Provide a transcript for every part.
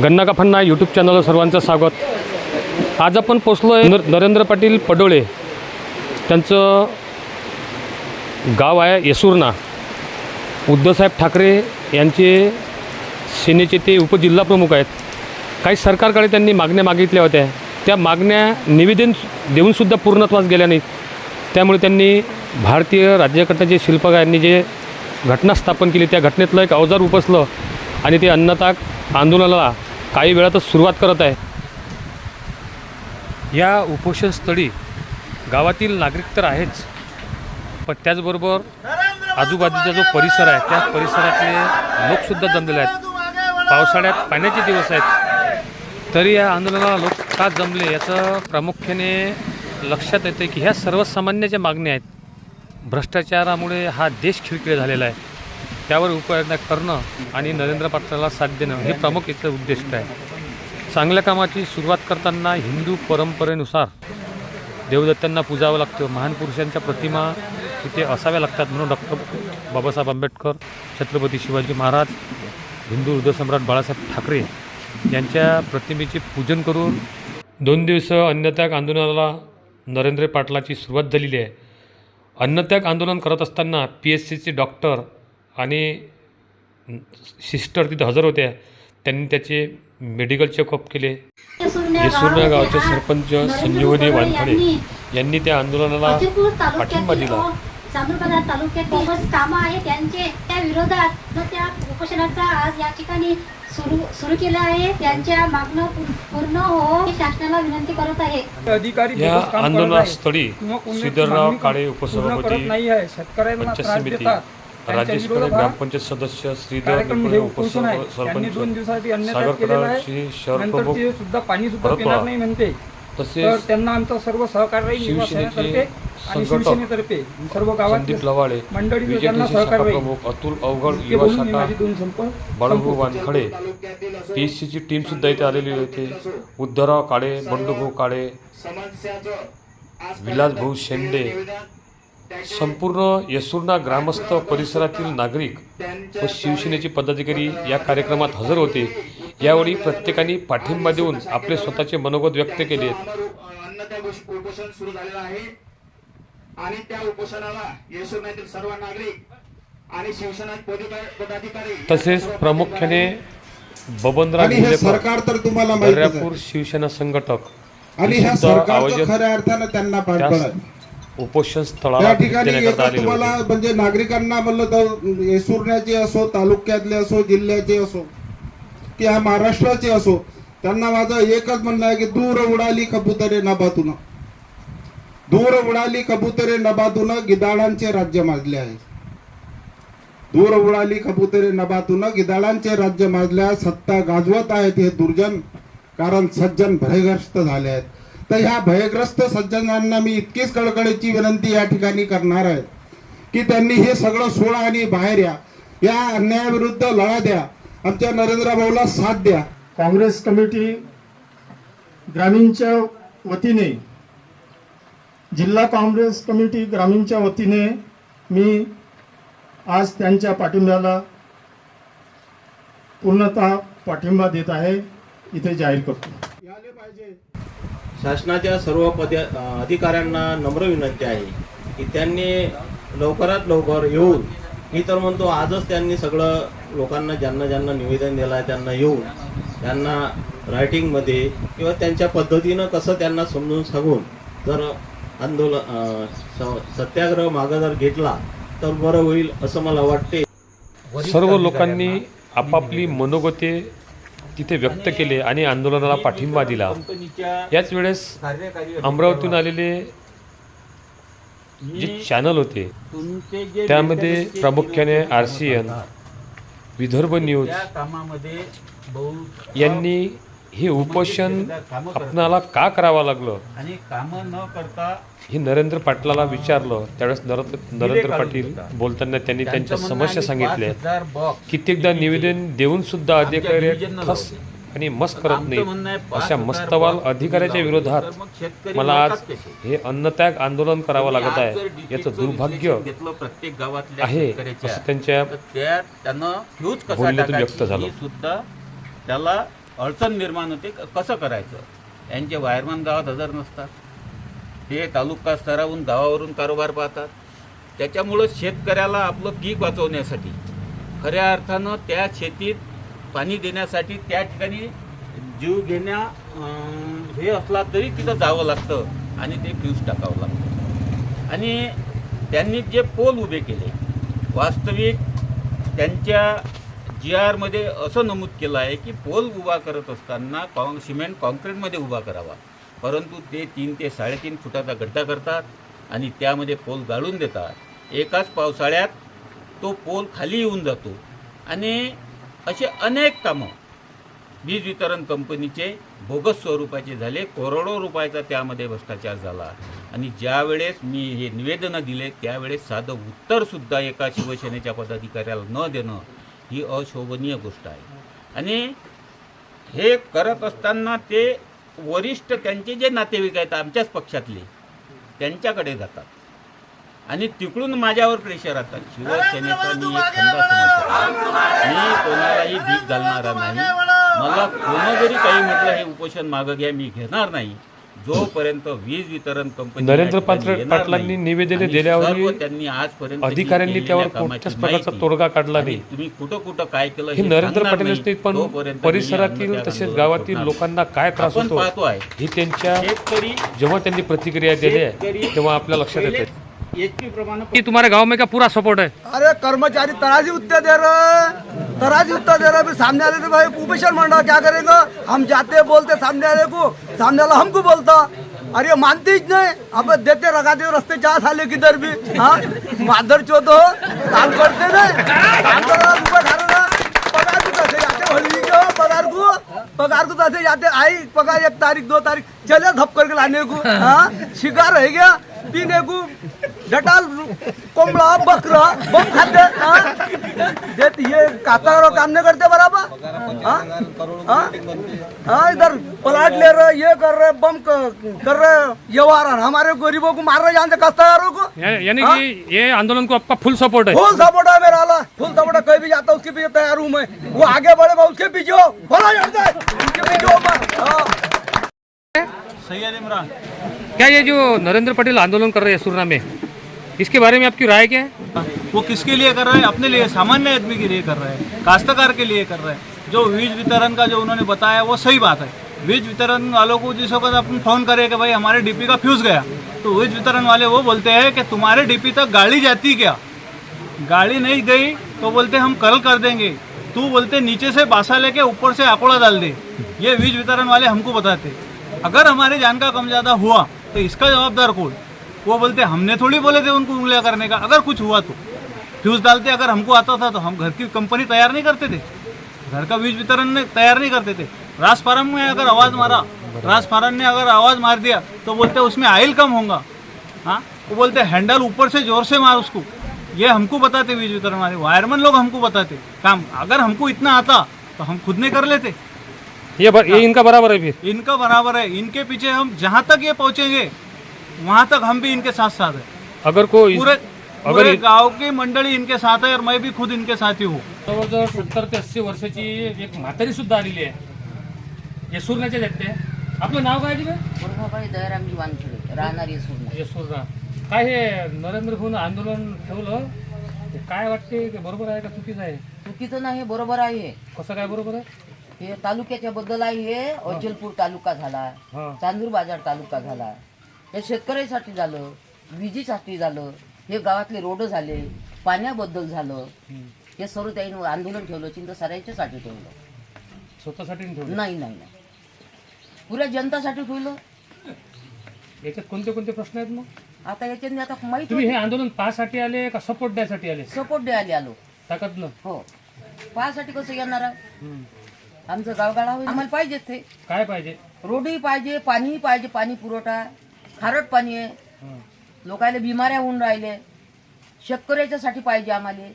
गन्ना का फन्ना यूट्यूब चॅनलला सर्वांचं स्वागत. आज आपण पोचलो आहे नर नरेंद्र पाटील पडोळे. त्यांचं गाव आहे येसूरना. उद्धवसाहेब ठाकरे यांचे सेनेचे ते उपजिल्हाप्रमुख आहेत. काही सरकारकडे त्यांनी मागण्या मागितल्या होत्या. त्या मागण्या निवेदन देऊनसुद्धा पूर्णत्वास गेल्या नाहीत. त्यामुळे त्यांनी भारतीय राज्यघटनेचे शिल्पकारांनी जे घटना स्थापन केली त्या घटनेतलं एक अवजार उपसलं आणि ते अन्नताक आंदोलनाला काही वेळातच सुरुवात करत आहे. या उपोषणस्थळी गावातील नागरिक तर आहेच पण त्याचबरोबर आजूबाजूचा जो परिसर आहे त्या परिसरातले लोकसुद्धा जमलेले आहेत. पावसाळ्यात पाण्याचे दिवस आहेत तरी या आंदोलनाला लोक का जमले याचं प्रामुख्याने लक्षात येतं की ह्या सर्वसामान्याच्या मागण्या आहेत भ्रष्टाचारामुळे हा देश खिळखिळे झालेला आहे. त्यावर उपाययोजना करणं आणि नरेंद्र पाटलाला साथ देणं हे प्रमुख इथलं उद्दिष्ट आहे. चांगल्या कामाची सुरुवात करताना हिंदू परंपरेनुसार देवदत्तांना पूजावं लागतं. महान पुरुषांच्या प्रतिमा तिथे असाव्या लागतात म्हणून डॉक्टर बाबासाहेब आंबेडकर छत्रपती शिवाजी महाराज हिंदू हृदयसम्राट बाळासाहेब ठाकरे यांच्या प्रतिमेचे पूजन करून दोन दिवस अन्नत्याग आंदोलनाला नरेंद्र पाटलाची सुरुवात झालेली आहे. अन्नत्याग आंदोलन करत असताना पी एस सीचे डॉक्टर आणि सिस्टर तिथे हजर होत्या त्यांनी त्याचे मेडिकल चेकअप केले. येसुर्णा गावचे सरपंच संजीवनी वानखडे यांनी त्या आंदोलनाला पाठिंबा दिला. तालुक्यात खूपच कामं आहे त्यांचे त्या विरोधात त्या उपोषणाचा आज या ठिकाणी सुरू सुरू केलं आहे. त्यांच्या मागणं पूर्ण हो ही शासनाला विनंती करत आहे. अधिकारी या. आंदोलनास्थळी श्रीधरराव काळे उपसभापती करत नाही आहे. शेतकऱ्यांना पंचायत त्रास समिती विरोधात ग्रामपंचायत सदस्य श्रीधर निकुळे उपोषण आहे त्यांनी दोन सरपंच दिवसासाठी अन्नत्याग सागर केलेला कराडची शहर नंतर प्रमुख ते सुद्धा पाणी सुद्धा. पिणार नाही म्हणते. तसेच त्यांना आमचं सर्व सहकार्य शिवसेनेचे संघटक शिवसेनेतर्फे सर्व गावात संदीप लवाळे मंडळी बीजेपीचे शाखा प्रमुख अतुल अवघड युवा शाखा बाळूभाऊ वानखडे पी एस सीची टीम सुद्धा इथे आलेली होती. उद्धवराव काळे बंडूभाऊ काळे विलासभाऊ शेंडे संपूर्ण येसुर्णा ग्रामस्थ परिसरातील नागरिक व शिवसेनेचे पदाधिकारी या कार्यक्रमात हजर होते. यावेळी प्रत्येकाने पाठिंबा देऊन आपले स्वतःचे मनोगत व्यक्त केले. अन्नत्याग उपोषण सुरू झालेलं आहे आणि त्या उपोषणाला येशोरण्यातील सर्व नागरिक आणि शिवसेना पदाधिकारी तसेच प्रामुख्याने बबनराव हे सरकार तर तुम्हाला शिवसेना संघटक. आणि हे ह्या आयोजन खऱ्या अर्थानं त्यांना त्या पाठबळ आहे. उपोषण स्थळाला ठिकाणी देण्याकरता एकच आलेले तुम्हाला होते. म्हणजे नागरिकांना म्हणलं तर येसुर्ण्याचे असो तालुक्यातले असो जिल्ह्याचे असो की हा महाराष्ट्राचे असो त्यांना माझं एकच म्हणणं आहे की दूर उडाली कबुतरे नभातून दूर उडाली कबुतरे नभातून गिदाडांचे राज्य माजले आहे. दूर उडाली कबुतरे नभातून गिदाडांचे राज्य माजले आहे. सत्ता गाजवत आहेत हे दुर्जन कारण सज्जन भयग्रस्त झाले आहेत. तर ह्या भयग्रस्त सज्जनांना मी इतकीच कळकळीची विनंती या ठिकाणी करणार आहे की त्यांनी हे सगळं सोडा आणि बाहेर या. या अन्यायाविरुद्ध लढा द्या. आमच्या नरेंद्र भाऊला साथ द्या. काँग्रेस कमिटी ग्रामीणच्या वतीने जिल्हा काँग्रेस कमिटी ग्रामीणच्या वतीने मी आज त्यांच्या पाठिंब्याला पूर्णतः पाठिंबा देत आहे इथे जाहीर करतो. याले पाहिजे. शासनाच्या सर्व पद अधिकाऱ्यांना नम्र विनंती आहे की त्यांनी लवकरात लवकर येऊन मी तर म्हणतो आजच त्यांनी सगळं लोकांना ज्यांना ज्यांना निवेदन दिलं आहे त्यांना येऊन त्यांना रायटिंगमध्ये किंवा त्यांच्या पद्धतीनं कसं त्यांना समजून सांगून जर आंदोलन सत्याग्रह मागं जर घेतला तर बरं होईल असं मला वाटते. सर्व लोकांनी आपापली मनोगते तिथे व्यक्त केले आणि आंदोलनाला पाठिंबा दिला. याच वेळेस अमरावतीहून आलेले जे चॅनल होते त्यामध्ये प्रामुख्याने R C N Vidarbha news यांनी हे उपोषण आपणाला का करावं लागलं? आणि कामं न करता हे नरेंद्र पाटलाला विचारलं. त्यावेळेस नरेंद्र नरेंद्र पाटील बोलताना त्यांनी त्यांच्या समस्या सांगितल्या. कित्येकदा निवेदन देऊन सुद्धा अधिकारी ठस आणि मस्त करत नाही अशा मस्तवाल अधिकाऱ्याच्या. विरोधात मला आज? हे अन्नत्याग आंदोलन करावं लागत आहे. याचं दुर्भाग्य प्रत्येक गावातल्या आहे असं त्यांच्या बोलण्यातून व्यक्त झालं. सुद्धा त्याला अडचण निर्माण होते. क- कसं करायचं? यांचे वायरमन गावात हजर नसतात. ते तालुका स्तरावरून गावावरून कारोबार पाहतात. त्याच्यामुळं शेतकऱ्याला आपलं पीक वाचवण्यासाठी खऱ्या अर्थानं त्या शेतीत पाणी देण्यासाठी त्या ठिकाणी जीव घेण्या हे असला तरी तिथं जावं लागतं आणि ते फ्यूज टाकावं लागतं. आणि त्यांनी जे पोल उभे केले वास्तविक त्यांच्या जी आरमध्ये असं नमूद केलं आहे की पोल उभा करत असताना कॉं सिमेंट कॉन्क्रीटमध्ये उभा करावा. परंतु ते तीन ते साडेतीन फुटाचा गड्डा करतात आणि त्यामध्ये पोल गाळून देतात. एकाच पावसाळ्यात तो पोल खाली येऊन जातो आणि असे अनेक कामं वीज वितरण कंपनीचे बोगस स्वरूपाचे झाले करोडो रुपयाचा त्यामध्ये भ्रष्टाचार झाला. आणि ज्यावेळेस मी हे निवेदनं दिले त्यावेळेस साधं उत्तरसुद्धा एका शिवसेनेच्या पदाधिकाऱ्याला न देणं ही अशोभनीय गोष्ट आहे. आणि हे करत असताना ते वरिष्ठ त्यांचे जे नातेवाईक आहेत आमच्याच पक्षातले त्यांच्याकडे जातात. आणि तिकडून माझ्यावर प्रेशर आता शिवसेनेचा मी एक खंदा समजतो. मी कोणालाही भीक घालणारा नाही. मला कोण जरी काही म्हटलं हे उपोषण मागं घ्या मी घेणार नाही. जोपर्यंत वीज वितरण कंपनी नरेंद्र पाटलांनी. निवेदने सर्व त्यांनी आजपर्यंत अधिकाऱ्यांनी त्यावर कोणत्याच प्रकारचा तोडगा काढला नाही. तुम्ही कुठं कुठं काय केलं हे नरेंद्र पाटील पण परिसरातील तसेच गावातील. लोकांना काय त्रास होतो पाहतो आहे. ही त्यांच्या जेव्हा त्यांनी प्रतिक्रिया दिली आहे तेव्हा आपल्या लक्षात येते. तुम्हारे गांव में का पूरा सपोर्ट है? अरे कर्मचारी तराजी उत्तर दे रहे तराजी उत्तर दे रहे सामने वाले तो भाई कुपोषण मंडा, क्या करेगा? हम जाते बोलते सामने वाले को, सामने वाला हमको बोलता, अरे मानते नहीं, अब देते रखाते रस्ते चार साले किधर भी हाँ? माधर चौथ हो काम करते रहा, पगार को पगार को, पगार जाते आई पगार एक तारीख, दो तारीख, चले धप करके लाने को हाँ? शिकार रह गया, पीने को डटाल कोंबड़ा बकरा बम खाते हाँ? देत ये काका काम नहीं करते बराबर. हाँ? हाँ? हाँ इधर प्लाट ले रहे ये कर रहे बम कर रहे व्यवहार हमारे गरीबों को मार रहे जानते काश्तकारों को। यानी कि ये आंदोलन को आपका फुल सपोर्ट है। फुल सपोर्ट है मेरा वाला फुल सपोर्ट है कहीं भी जाता उसके पीछे तैयार हूँ मैं। वो आगे बढ़ेगा उसके पीछे हो। बोला जाता है उसके पीछे हो हाँ। सैयद इमरान। क्या ये जो नरेंद्र पटेल आंदोलन कर रहे हैं सुरना में? इसके बारे में आपकी राय क्या है? वो किसके लिए कर रहे हैं? अपने लिए, सामान्य आदमी के लिए कर रहे हैं। काश्तकार के लिए कर रहे हैं। जो वीज वितरण का जो उन्होंने बताया, वो सही बात है। बीज वितरण वालों को जिस वक्त अपन फ़ोन करें कि भाई हमारे डीपी का फ्यूज गया तो वीज वितरण वाले वो बोलते हैं कि तुम्हारे डीपी तक गाड़ी जाती क्या? गाड़ी नहीं गई तो बोलते हम कल कर देंगे। तू बोलते नीचे से बासा लेके ऊपर से आकोड़ा डाल दे। ये वीज वितरण वाले हमको बताते। अगर हमारे जान का कम ज़्यादा हुआ तो इसका जवाबदार कौन? वो बोलते हमने थोड़ी बोले थे उनको उंगलियाँ करने का अगर कुछ हुआ तो। फ्यूज डालते अगर हमको आता था तो हम घर की कंपनी तैयार नहीं करते थे। घर का बीज वितरण ने तैयार नहीं करते थे। ट्रांसफार्म में अगर आवाज़ मारा ट्रांसफार्म ने अगर आवाज़ मार दिया तो बोलते उसमें आयल कम होगा। हाँ? वो बोलते हैंडल ऊपर से ज़ोर से मार उसको। ये हमको बताते बीज वितरण वाले। वायरमैन लोग हमको बताते। काम अगर हमको इतना आता तो हम खुद नहीं कर लेते। ये बर, ये इनका बराबर है फिर। इनका बराबर है। इनके पीछे हम जहाँ तक ये पहुँचेंगे वहाँ तक हम भी इनके साथ साथ है। अगर कोई पूरे अगर पूरे गांव की मंडळी इनके साथ है और मैं भी खुद इनके साथ ही। हूँ जवळजवळ सत्तर ते अस्सी वर्षाची एक म्हातारी सुद्धा आलेली आहे. येसूरण्याच्या जाते आपलं नाव काय तिकडे? पूर्णबाई दयारामजी वानखेडे राहणार येसूर येसूरना काय हे नरेंद्र भाऊन आंदोलन ठेवलं? ते काय वाटते? ते बरोबर आहे का चुकीचं आहे? चुकीचं नाही बरोबर आहे. कसं काय बरोबर आहे? हे तालुक्याच्या बद्दल आहे हे. अचलपूर तालुका झाला. हा. चांदूर बाजार तालुका झाला. हे शेतकऱ्यासाठी झालं विजेसाठी झालं हे गावातले रोड झाले पाण्याबद्दल झालं हे सर्व त्यांनी आंदोलन ठेवलं चिंता सरायच्यासाठी ठेवलं. स्वतःसाठी नाही ठेवलं? नाही नाही नाही. पुऱ्या जनतासाठी ठेवलं. याच्यात कोणते कोणते प्रश्न आहेत मग? आता याच्याने आता माहीत तुम्ही हे आंदोलन पासाठी आले का सपोर्ट द्यासाठी आले? सपोर्ट द्यायला आलो. ताकदनं हो. पायासाठी कसं येणार आमचं गावगाडा होईल आम्हाला पाहिजेत ते. काय पाहिजे? रोडही पाहिजे पाणीही पाहिजे पाणी पुरवठा. खारट पाणी आहे. लोकायला बिमाऱ्या होऊन राहिले. शेतकऱ्याच्यासाठी पाहिजे आम्हाला.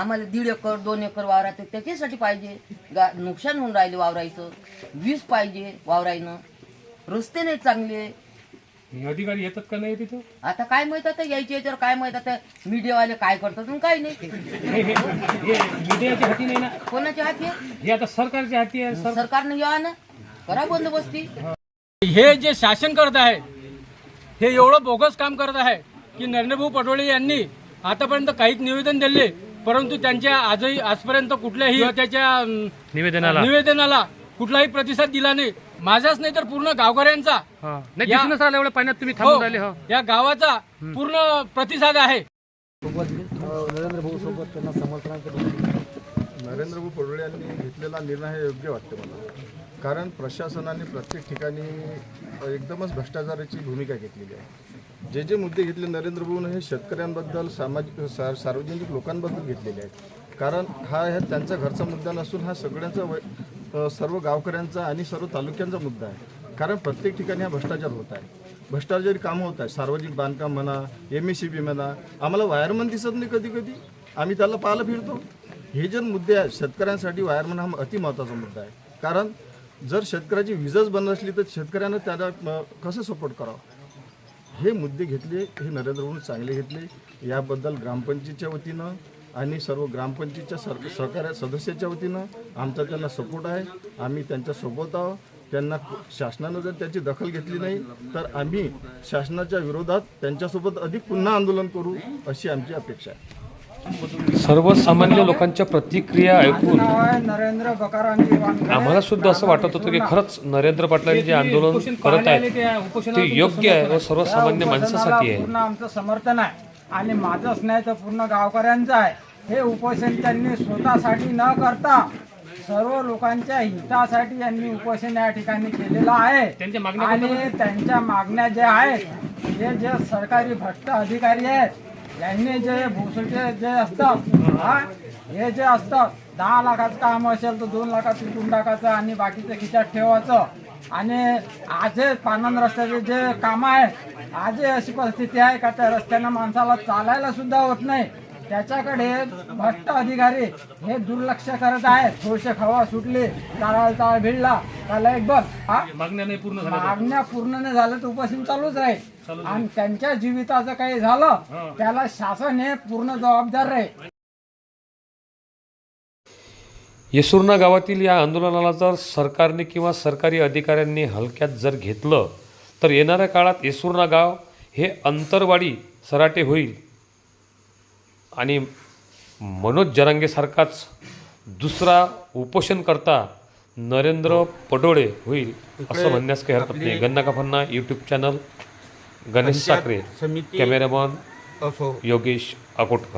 आम्हाला दीड एकर दोन एकर वावरात त्याच्यासाठी पाहिजे. गा नुकसान होऊन राहिले वावरायचं वीज पाहिजे वावरायनं रस्ते नाही चांगले. हे अधिकारी येतात का नाही तिथं? आता काय माहीत आता यायचे याच्यावर काय माहीत आता मीडियावाले काय करतात आणि काय नाही. मीडियाच्या हाती नाही ना? कोणाच्या हाती? आहे? हे आता सरकारच्या हाती आहे सर सरकारने या ना. करा बंदोबस्ती. हे जे शासन करत आहे हे एवढं बोगस काम करत आहे की नरेंद्रभाऊ पटोळे यांनी आतापर्यंत काहीच निवेदन दिले परंतु त्यांच्या आजही आजपर्यंत कुठल्याही त्याच्या निवेदनाला. निवेदनाला कुठलाही प्रतिसाद दिला नाही. माझाच नाही तर पूर्ण गावकऱ्यांचा. हा. तुम्ही थांबून हो, राहिले हो. या गावाचा पूर्ण प्रतिसाद आहे. नरेंद्र अधिकाऱ्यांनी घेतलेला निर्णय हे योग्य वाटते मला. कारण प्रशासनाने प्रत्येक ठिकाणी एकदमच भ्रष्टाचाराची भूमिका घेतलेली आहे. जे जे मुद्दे घेतले नरेंद्र भाऊन हे शेतकऱ्यांबद्दल सामाजिक सार्वजनिक लोकांबद्दल घेतलेले आहेत. कारण हा ह्या त्यांचा घरचा मुद्दा नसून हा सगळ्यांचा वै सर्व गावकऱ्यांचा आणि सर्व तालुक्यांचा मुद्दा आहे. कारण प्रत्येक ठिकाणी हा भ्रष्टाचार होत आहे. भ्रष्टाचारी कामं होत आहे सार्वजनिक बांधकाम म्हणा एम एस सी बी म्हणा आम्हाला वायरमन दिसत नाही कधी कधी आम्ही त्याला पाहायला फिरतो. हे जे मुद्दे आहेत शेतकऱ्यांसाठी वायरमन हा अति महत्त्वाचा मुद्दा आहे. कारण जर शेतकऱ्याची विजच बंद असली तर शेतकऱ्यानं त्याला कसं सपोर्ट करावं? हे मुद्दे घेतले हे नरेंद्र मोदी चांगले घेतले. याबद्दल ग्रामपंचायतच्या वतीनं आणि सर्व ग्रामपंचायतच्या सर सहकार्य सदस्याच्या वतीनं आमचा त्यांना सपोर्ट आहे. आम्ही त्यांच्यासोबत आहोत. त्यांना शासनानं जर त्याची दखल घेतली नाही तर आम्ही शासनाच्या विरोधात त्यांच्यासोबत अधिक पुन्हा आंदोलन करू अशी आमची अपेक्षा आहे. सर्वसामान्य लोकांच्या प्रतिक्रिया ऐकून. आम्हाला सुद्धा असं वाटत होतं की खरंच नरेंद्र पाटलांनी जे आंदोलन करत आहेत ते योग्य आहे व सर्वसामान्य माणसासाठी आहे. पूर्ण आमचं समर्थन आहे आणि माझंच नाही तर पूर्ण गावकऱ्यांचं आहे. हे उपोषण त्यांनी स्वतःसाठी न करता सर्व लोकांच्या हितासाठी यांनी उपोषण या ठिकाणी केलेलं आहे. आणि त्यांच्या मागण्या ज्या आहेत हे जे सरकारी भ्रष्ट अधिकारी आहेत यांनी जे भोसटे जे असतात हा, हे जे असतात दहा लाखाचं काम असेल तर दोन लाखात विकून टाकायचं आणि बाकीचं खिशात ठेवायचं. आणि आजही पानन रस्त्याचे जे काम आहे आजही अशी परिस्थिती आहे का त्या रस्त्यानं माणसाला चालायला सुद्धा होत नाही. त्याच्याकडे भ्रष्ट अधिकारी हे दुर्लक्ष करत आहेत. थोडीशी हवा सुटली चाळाला चाळ भिडला त्याला एक बघ हा? मागण्या नाही पूर्ण झाल्या मागण्या पूर्ण नाही झालं तर उपासन चालूच राहील. आणि त्यांच्या जीविताचं काही झालं त्याला शासन हे पूर्ण जबाबदार राहील येसुर्णा गावातील या आंदोलनाला जर सरकारने किंवा सरकारी अधिकाऱ्यांनी हलक्यात जर घेतलं तर येणाऱ्या काळात येसुर्णा गाव हे अंतरवाडी सराटे होईल. आणि मनोज जरांगेसारखाच दुसरा उपोषणकर्ता नरेंद्र पडोळे होईल असं म्हणण्यास काही हरकत नाही. गन्ना काफांना YouTube channel Ganesh Sakhare cameraman Yogesh Akotkar.